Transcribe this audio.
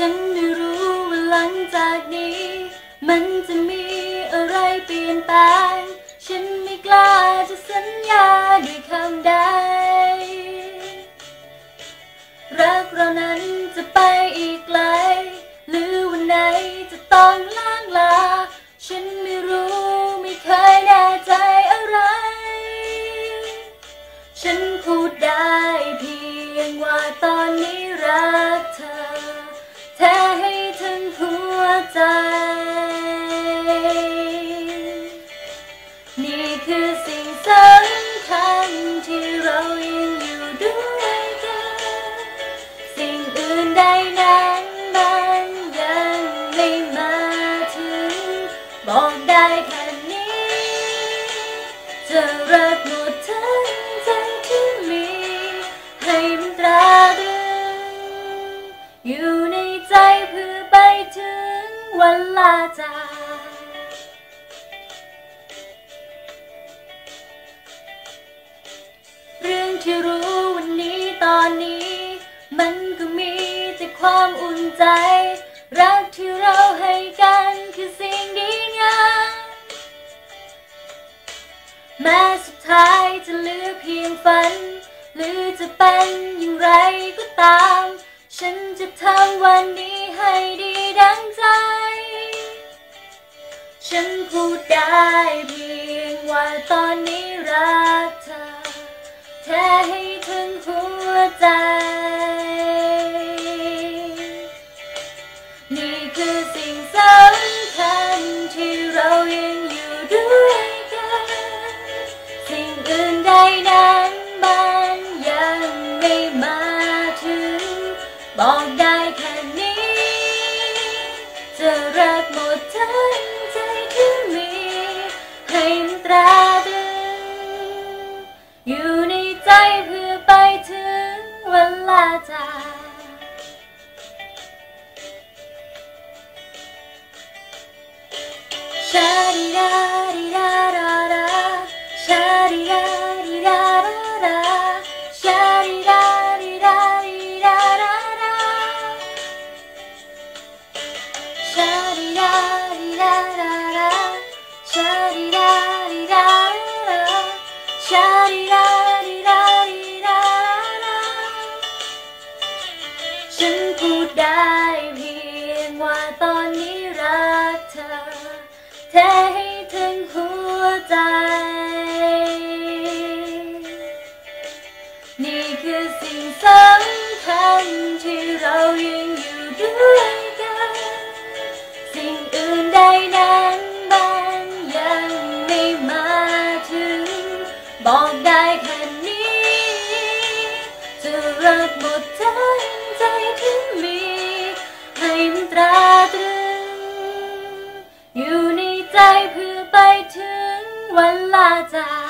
ฉันไม่รู้ว่าหลังจากนี้ มันจะมีอะไรเปลี่ยนแปลง ฉันไม่กล้าจะสัญญาด้วยคำใด รักเรานั้นจะไปอีกไกล หรือวันไหนจะต้องล่างลา ฉันไม่ คือสิ่งสำคัญที่เรายังอยู่ด้วยกัน สิ่งอื่นใดนั้นมันยังไม่มาถึง บอกได้แค่นี้ จะรักหมดทั้งใจที่มี ให้มันตราตรึงอยู่ในใจเพื่อไปถึงวันลาจาก ใจ รักที่เราให้กันคือสิ่งดีงามแม้สุดท้ายจะเหลือเพียงฝัน หรือจะเป็นอย่างไรก็ตาม ฉันจะทำวันนี้ให้ดีดังใจ ฉันพูดได้เพียงว่าตอนนี้รักเธอแท้ให้ถึงหัวใจ สิ่งสำคัญที่เรายังอยู่ด้วยกัน สิ่งอื่นใดนั้นมันยังไม่มาถึง บอกได้แค่นี้ จะรักหมดทั้งใจที่มีให้ตราตรึงอยู่ในใจเพื่อไปถึงเวลาจาก ฉันพูดได้ บอกได้แค่นี้ จะรักหมดทั้งใจที่มี ให้มันตราตรึง อยู่ในใจเพื่อไปถึงวันลาจาก